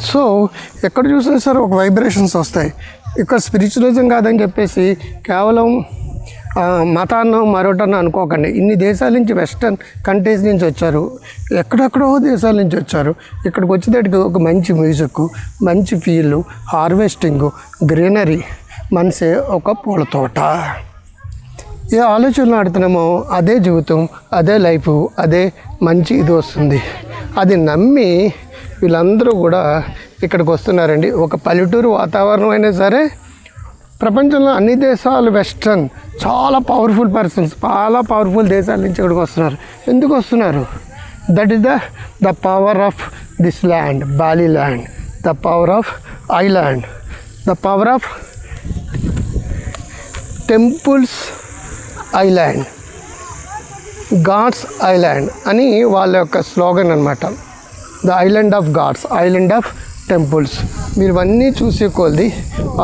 So ఎక్కడ చూసినా సరే ఒక వైబ్రేషన్స్ వస్తాయి. ఇక్కడ స్పిరిచువలిజం కాదని చెప్పేసి కేవలం మతాన్న మతాన్నో అనుకోకండి. ఇన్ని దేశాల నుంచి వెస్టర్న్ కంట్రీస్ నుంచి వచ్చారు. ఎక్కడెక్కడో దేశాల నుంచి వచ్చారు. ఇక్కడికి వచ్చేటట్టుగా ఒక మంచి మ్యూజిక్ మంచి ఫీల్ హార్వెస్టింగ్ గ్రీనరీ మనసే ఒక పూల తోట. ఏ ఆలోచనలు ఆడుతున్నామో అదే జీవితం అదే లైఫ్ అదే మంచి ఇది వస్తుంది. అది నమ్మి వీళ్ళందరూ కూడా ఇక్కడికి వస్తున్నారండి. ఒక పల్లెటూరు వాతావరణం అయినా సరే ప్రపంచంలో అన్ని దేశాలు వెస్ట్రన్. చాలా పవర్ఫుల్ పర్సన్స్ చాలా పవర్ఫుల్ దేశాల నుంచి ఇక్కడికి వస్తున్నారు. ఎందుకు వస్తున్నారు? That is the the power of this land Bali land the power of island the power of temples island gods island అని వాళ్ళ యొక్క స్లోగన్ అనమాట the island of gods island of temples. మీరు ఇవన్నీ చూసే కొద్ది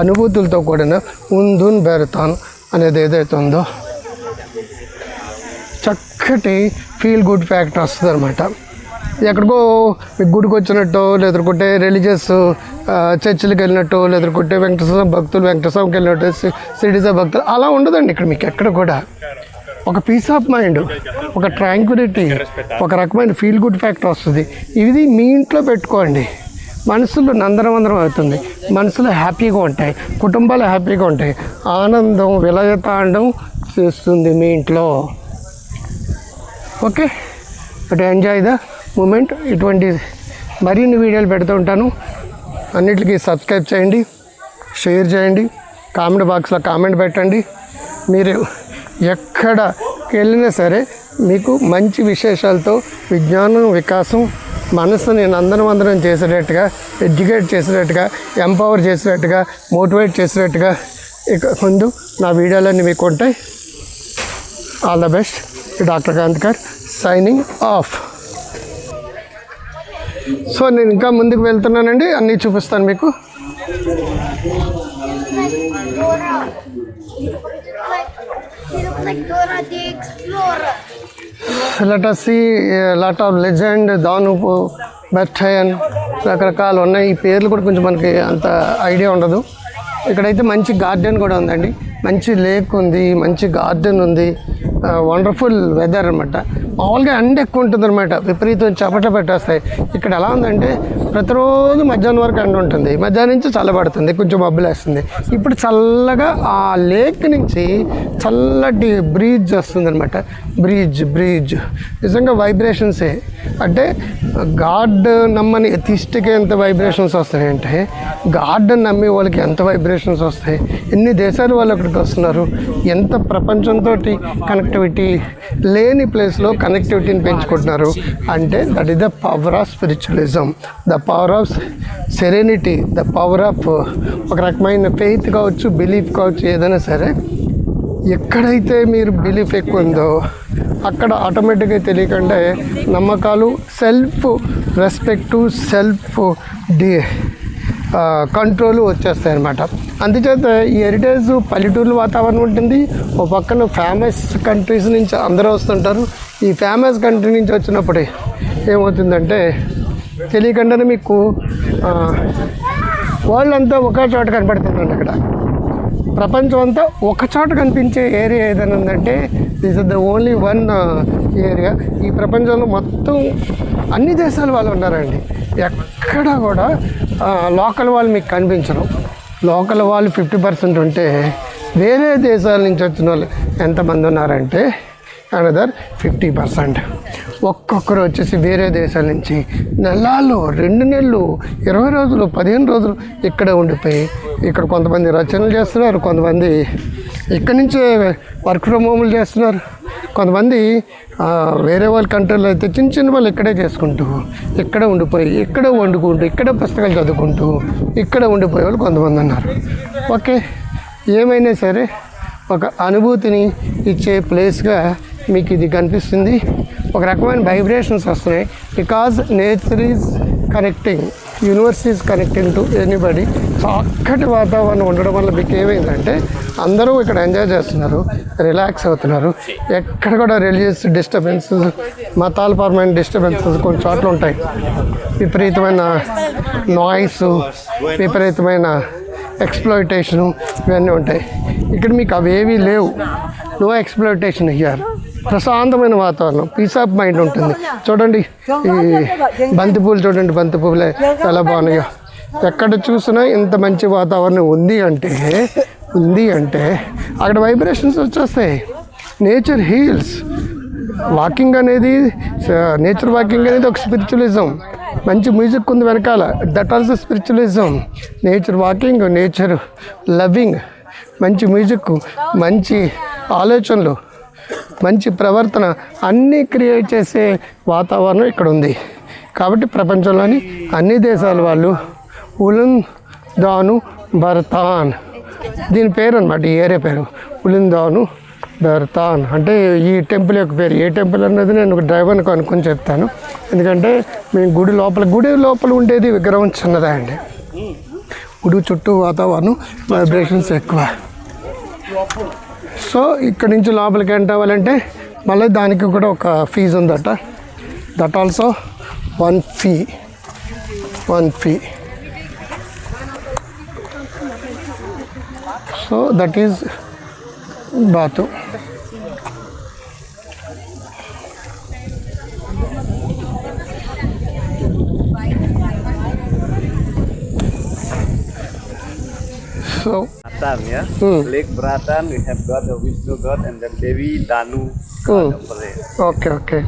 అనుభూతులతో కూడిన ఉందున్ బెరతాన్ అనేది ఏదైతే ఉందో. చక్కటి ఫీల్ గుడ్ ఫ్యాక్టర్ వస్తుంది అనమాట ఎక్కడికో మీకు గుడికి వచ్చినట్టు లేదంటే రిలీజియస్ చర్చిలకు వెళ్ళినట్టు లేదంటే వెంకటేశ్వర భక్తులు వెంకటేశ్వరంకి వెళ్ళినట్టు సిటీసా భక్తులు అలా ఉండదండి ఇక్కడ మీకు ఎక్కడ కూడా. ఒక పీస్ ఆఫ్ మైండ్ ఒక ట్రాంక్విలిటీ ఒక రకమైన ఫీల్ గుడ్ ఫ్యాక్టర్ వస్తుంది. ఇది మీ ఇంట్లో పెట్టుకోండి. మనసులో నందనవందనం అవుతుంది. మనసులో హ్యాపీగా ఉంటాయి. కుటుంబాలు హ్యాపీగా ఉంటాయి. ఆనందం విలయతాండం చేస్తుంది మీ ఇంట్లో. Okay? But enjoy the moment ఇటువంటి మరిన్ని వీడియోలు పెడుతూ ఉంటాను. అన్నిటికీ సబ్స్క్రైబ్ చేయండి. షేర్ చేయండి. కామెంట్ బాక్స్లో కామెంట్ పెట్టండి. మీరు ఎక్కడికి వెళ్ళినా సరే మీకు మంచి విశేషాలతో విజ్ఞానం వికాసం మనసుని నందనవందనం చేసేటట్టుగా ఎడ్యుకేట్ చేసేటట్టుగా ఎంపవర్ చేసేటట్టుగా మోటివేట్ చేసేటట్టుగా ఇక ముందు నా వీడియోలన్నీ మీకు ఉంటాయి. All the best. Doctor Kantkar signing off. So నేను ఇంకా ముందుకు వెళ్తున్నానండి. అన్నీ చూపిస్తాను మీకు. Let us lot of legend దానుపు బెట్టయన్ రకరకాలు ఉన్నాయి. ఈ పేర్లు కూడా కొంచెం మనకి అంత ఐడియా ఉండదు. ఇక్కడైతే మంచి గార్డెన్ కూడా ఉందండి. మంచి లేక్ ఉంది మంచి గార్డెన్ ఉంది. వండర్ఫుల్ వెదర్ అనమాట మామూలుగా ఎండ ఎక్కువ ఉంటుంది అనమాట విపరీతం చపట పెట్టేస్తాయి. ఇక్కడ ఎలా ఉందంటే ప్రతిరోజు మధ్యాహ్నం వరకు ఎండ ఉంటుంది. మధ్యాహ్నం నుంచి చల్లబడుతుంది కొంచెం మబ్బులు వేస్తుంది. ఇప్పుడు చల్లగా ఆ లేక్ నుంచి చల్లటి బ్రీజ్ వస్తుంది అనమాట బ్రీజ్ బ్రీజ్ నిజంగా వైబ్రేషన్సే అంటే గాడ్ నమ్మని ఎథిస్ట్కి ఎంత వైబ్రేషన్స్ వస్తాయంటే గాడ్ నమ్మే వాళ్ళకి ఎంత వైబ్రేషన్స్ వస్తాయి? ఎన్ని దేశాలు వాళ్ళు అక్కడికి వస్తున్నారు? ఎంత ప్రపంచంతో కనెక్టివిటీ లేని ప్లేస్లో కనెక్టివిటీని పెంచుకుంటున్నారు? అంటే that is the power of spiritualism the power of serenity the power of ఒక రకమైన ఫెయిత్ కావచ్చు బిలీఫ్ కావచ్చు ఏదైనా సరే ఎక్కడైతే మీరు బిలీఫ్ ఎక్కువ ఉందో అక్కడ ఆటోమేటిక్గా తెలియకుండా నమ్మకాలు సెల్ఫ్ రెస్పెక్టు సెల్ఫ్ డి కంట్రోల్ వచ్చేస్తాయి అనమాట అందుచేత ఈ హెరిటేజ్ పల్లెటూరు వాతావరణం ఉంటుంది. ఓ పక్కన ఫేమస్ కంట్రీస్ నుంచి అందరూ వస్తుంటారు. ఈ ఫేమస్ కంట్రీ నుంచి వచ్చినప్పుడు ఏమవుతుందంటే తెలియకుండానే మీకు వరల్డ్ అంతా ఒకే చోట కనపడుతుందండి అక్కడ. ప్రపంచం అంతా ఒక చోట కనిపించే ఏరియా ఏదైనా ఉందంటే this is the only one area ఈ ప్రపంచంలో మొత్తం అన్ని దేశాల వాళ్ళు ఉన్నారండి. ఎక్కడ కూడా లోకల్ వాళ్ళు మీకు కనిపించరు. లోకల్ వాళ్ళు ఫిఫ్టీ పర్సెంట్ ఉంటే వేరే దేశాల నుంచి వచ్చిన వాళ్ళు ఎంతమంది ఉన్నారంటే అనదర్ ఫిఫ్టీ పర్సెంట్. ఒక్కొక్కరు వచ్చేసి వేరే దేశాల నుంచి నెలలు రెండు నెలలు ఇరవై రోజులు పదిహేను రోజులు ఇక్కడే ఉండిపోయి ఇక్కడ కొంతమంది రచనలు చేస్తున్నారు కొంతమంది ఇక్కడి నుంచే వర్క్ ఫ్రమ్ హోమ్లు చేస్తున్నారు. కొంతమంది వేరే వాళ్ళ కంట్రీలో అయితే చిన్న చిన్న వాళ్ళు ఇక్కడే చేసుకుంటూ ఇక్కడే ఉండిపోయి ఇక్కడే వండుకుంటూ ఇక్కడే పుస్తకాలు చదువుకుంటూ ఇక్కడే ఉండిపోయే వాళ్ళు కొంతమంది ఉన్నారు. ఓకే ఏమైనా సరే ఒక అనుభూతిని ఇచ్చే ప్లేస్గా మీకు ఇది కనిపిస్తుంది. ఒక రకమైన వైబ్రేషన్స్ వస్తున్నాయి. Because nature is connecting universe is connecting to anybody చక్కటి వాతావరణం ఉండడం వల్ల మీకు ఏమైందంటే అందరూ ఇక్కడ ఎంజాయ్ చేస్తున్నారు రిలాక్స్ అవుతున్నారు. ఎక్కడ కూడా రిలీజియస్ డిస్టర్బెన్సెస్ మతాల పరమైన డిస్టర్బెన్సెస్ కొన్ని చోట్ల ఉంటాయి. విపరీతమైన నాయిస్ విపరీతమైన ఎక్స్ప్లోయిటేషను ఇవన్నీ ఉంటాయి. ఇక్కడ మీకు అవేవీ లేవు. నో ఎక్స్ప్లోయిటేషన్ హియర్ ప్రశాంతమైన వాతావరణం పీస్ ఆఫ్ మైండ్ ఉంటుంది. చూడండి ఈ బంతిపూలు చూడండి బంతిపూలే చాలా బాగున్నాయో. ఎక్కడ చూసినా ఇంత మంచి వాతావరణం ఉంది అంటే ఉంది అంటే అక్కడ వైబ్రేషన్స్ వచ్చేస్తాయి. నేచర్ హీల్స్ వాకింగ్ అనేది నేచర్ వాకింగ్ అనేది ఒక స్పిరిచువలిజం మంచి మ్యూజిక్ ఉంది వెనకాల. That also spiritualism nature walking nature loving మంచి మ్యూజిక్ మంచి ఆలోచనలు. మంచి ప్రవర్తన అన్నీ క్రియేట్ చేసే వాతావరణం ఇక్కడ ఉంది కాబట్టి ప్రపంచంలోని అన్ని దేశాల వాళ్ళు ఉలున్ దాను బర్తాన్. దీని పేరు అనమాట ఈ ఏరియా పేరు. ఉలున్ దాను బర్తాన్. అంటే ఈ టెంపుల్ యొక్క పేరు. ఏ టెంపుల్ అన్నది నేను ఒక డ్రైవర్ని కనుక్కొని చెప్తాను. ఎందుకంటే మేము గుడి లోపల గుడి లోపల ఉండేది విగ్రహం చిన్నదే అండి. గుడి చుట్టూ వాతావరణం వైబ్రేషన్స్ ఎక్కువ. సో ఇక్కడ నుంచి లోపలికి ఎంటర్ అవ్వాలంటే మళ్ళీ దానికి కూడా ఒక ఫీజు ఉందట. That also one fee one fee so that is Batur so Bratan ya. Hmm. Lake Bratan we have got a Vishnu god and then Devi Danu Hmm. Okay okay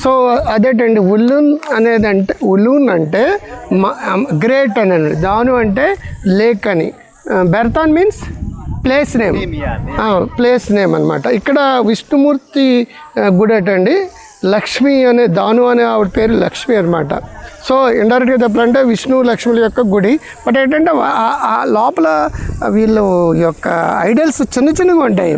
so అదేటండి ఉల్లూన్ అనేది అంటే ఉలూన్ అంటే great అని అండి దాను అంటే lake అని Bratan means place name yeah. Place name అనమాట ఇక్కడ విష్ణుమూర్తి గుడి అటండి లక్ష్మి అనే దాను అనే ఆవిడ పేరు లక్ష్మి అనమాట సో ఇండైరెక్ట్గా చెప్పాలంటే విష్ణు లక్ష్ముల యొక్క గుడి. బట్ ఏంటంటే ఆ- లోపల వీళ్ళు యొక్క ఐడల్స్ చిన్న చిన్నగా ఉంటాయి.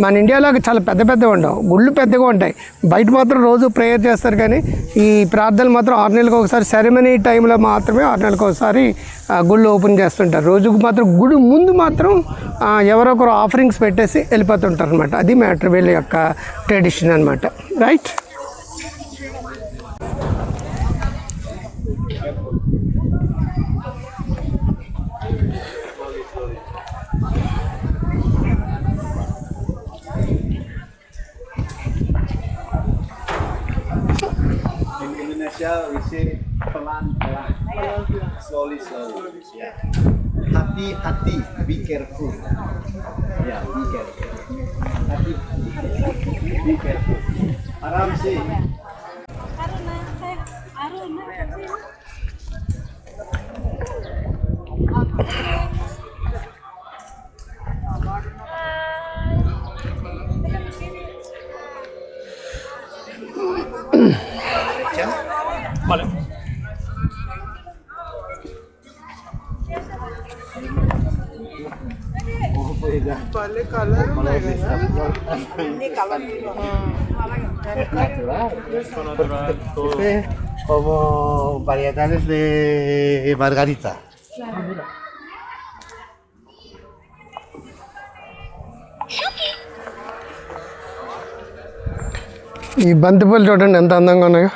మన ఇండియాలో చాలా పెద్ద పెద్దగా ఉండవు. గుళ్ళు పెద్దగా ఉంటాయి. బయట మాత్రం రోజు ప్రేయర్ చేస్తారు కానీ ఈ ప్రార్థనలు మాత్రం ఆరు నెలలకు ఒకసారి సెరమనీ టైంలో మాత్రమే ఆరు నెలలకు ఒకసారి గుళ్ళు ఓపెన్ చేస్తుంటారు. రోజుకు మాత్రం గుడి ముందు మాత్రం ఎవరొకరు ఎవరో ఒకరు ఆఫరింగ్స్ పెట్టేసి వెళ్ళిపోతుంటారు అనమాట అది మ్యాటర్ వీళ్ళ యొక్క ట్రెడిషన్ అనమాట right Indonesia we pelan pelan. Slowly slowly. Yeah. Hati hati. Be careful. Yeah, be careful. Hati hati. Be careful. Aram sih. Este como variedades de margarita. ఈ బంతిపూలు చూడండి ఎంత అందంగా ఉన్నాయో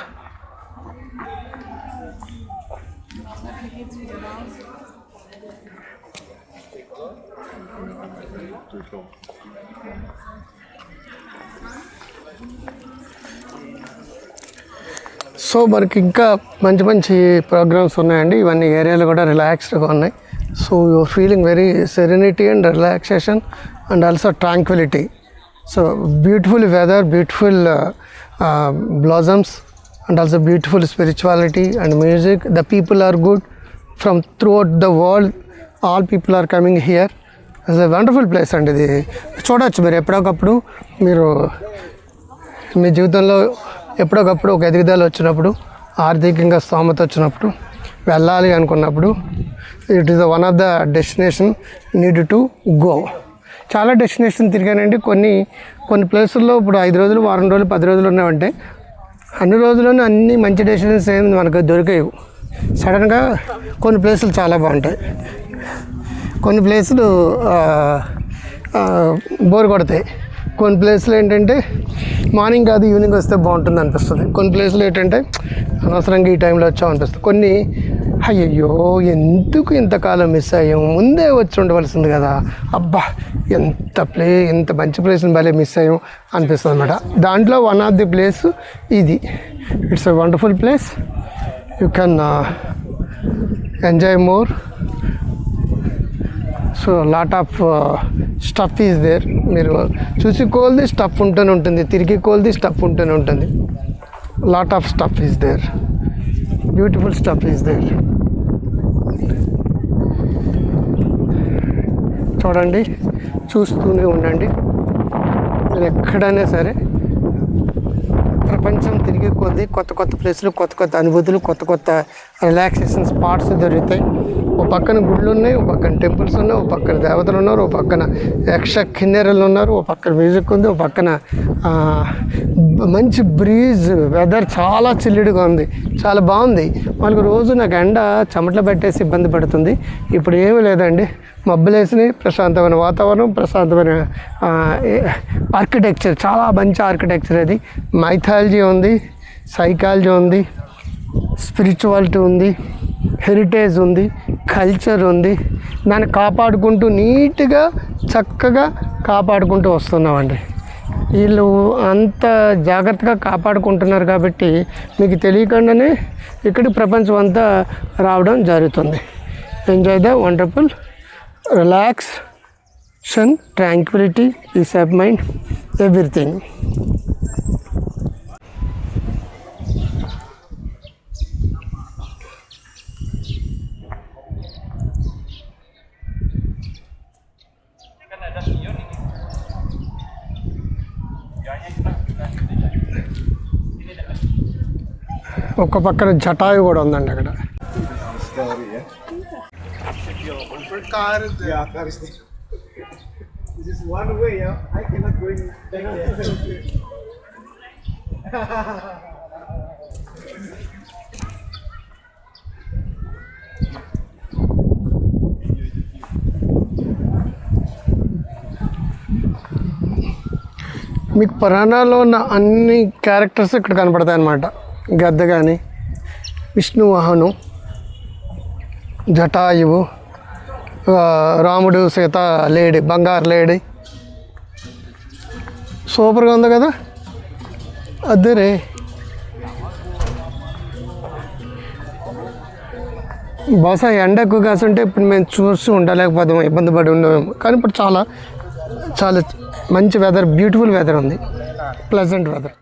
సో మనకి ఇంకా మంచి మంచి ప్రోగ్రామ్స్ ఉన్నాయండి. ఇవన్నీ ఏరియాలు కూడా రిలాక్స్డ్గా ఉన్నాయి. So your feeling very serenity and relaxation and also tranquillity so beautiful weather beautiful blossoms and also beautiful spirituality and music the people are good from throughout the world all people are coming here it's a wonderful place అండి ఇది. చూడవచ్చు మీరు ఎప్పటికప్పుడు మీరు మీ జీవితంలో ఎప్పుడొకప్పుడు ఒక ఎదుగుదల వచ్చినప్పుడు ఆర్థికంగా స్తోమత వచ్చినప్పుడు వెళ్ళాలి అనుకున్నప్పుడు it is one of the destination need to go చాలా డెస్టినేషన్ తిరిగానండి. కొన్ని కొన్ని ప్లేసుల్లో ఇప్పుడు ఐదు రోజులు వారం రోజులు పది రోజులు ఉన్నామంటే అన్ని రోజుల్లోనూ అన్ని మంచి డెస్టినేషన్స్ ఏమి మనకు దొరికాయి సడన్గా కొన్ని ప్లేసులు చాలా బాగుంటాయి. కొన్ని ప్లేసులు బోర్ కొడతాయి. కొన్ని ప్లేస్లో ఏంటంటే మార్నింగ్ కాదు ఈవినింగ్ వస్తే బాగుంటుంది అనిపిస్తుంది. కొన్ని ప్లేస్లు ఏంటంటే అనవసరంగా ఈ టైంలో వచ్చాం అనిపిస్తుంది. కొన్ని అయ్యయ్యో ఎందుకు ఇంతకాలం మిస్ అయ్యాం? ముందే వచ్చి ఉండవలసింది కదా. అబ్బా ఎంత ప్లే ఎంత మంచి ప్లేస్ని భలే మిస్ అయ్యాం అనిపిస్తుంది అనమాట దాంట్లో వన్ ఆఫ్ ది ప్లేస్ ఇది. It's a wonderful place you can enjoy more so lot of stuff is there మీరు చూసి కోల్ది స్టఫ్ ఉంటూనే ఉంటుంది. తిరిగి కోల్ది స్టఫ్ ఉంటూనే ఉంటుంది. Lot of stuff is there beautiful stuff is there చూడండి. చూస్తూనే ఉండండి. మీరు ఎక్కడైనా సరే ప్రపంచం తిరిగి కొద్ది కొత్త కొత్త ప్లేస్లు కొత్త కొత్త అనుభూతులు కొత్త కొత్త రిలాక్సేషన్ స్పాట్స్ దొరుకుతాయి. ఓ పక్కన గుళ్ళు ఉన్నాయి ఓ పక్కన టెంపుల్స్ ఉన్నాయి ఓ పక్కన దేవతలు ఉన్నారు ఓ పక్కన యక్ష కిన్నెరలు ఉన్నారు ఓ పక్కన మ్యూజిక్ ఉంది ఓ పక్కన మంచి బ్రీజ్ వెదర్ చాలా చిల్లుడుగా ఉంది చాలా బాగుంది. మనకు రోజు నాకు ఎండ చెమటలు పెట్టేసి ఇబ్బంది పడుతుంది. ఇప్పుడు ఏమీ లేదండి. మబ్బులేసినాయి ప్రశాంతమైన వాతావరణం ప్రశాంతమైన ఆర్కిటెక్చర్ చాలా మంచి ఆర్కిటెక్చర్ అది. మైథాలజీ ఉంది సైకాలజీ ఉంది. స్పిరిచువాలిటీ ఉంది హెరిటేజ్ ఉంది కల్చర్ ఉంది. దాన్ని కాపాడుకుంటూ నీట్గా చక్కగా కాపాడుకుంటూ వస్తున్నామండి. వీళ్ళు అంత జాగ్రత్తగా కాపాడుకుంటున్నారు కాబట్టి మీకు తెలియకుండానే ఇక్కడ ప్రపంచం అంతా రావడం జరుగుతుంది. Enjoy the wonderful relaxation tranquillity peace of mind everything ఒక పక్కన జటాయు కూడా ఉందండి అక్కడ. మీకు పురాణాల్లో ఉన్న అన్ని క్యారెక్టర్స్ ఇక్కడ కనపడతాయి అన్నమాట గద్ద కానీ విష్ణువాహనం జటాయువు రాముడు సీత లేడీ బంగారు లేడీ. సూపర్గా ఉంది కదా? అద్దరే బహుశా ఎండ ఎక్కువ కాసుంటే ఇప్పుడు మేము చూస్తూ ఉండలేకపోతాము ఇబ్బంది పడి ఉండేమో కానీ ఇప్పుడు చాలా చాలా మంచి వెదర్ బ్యూటిఫుల్ వెదర్ ఉంది. Pleasant weather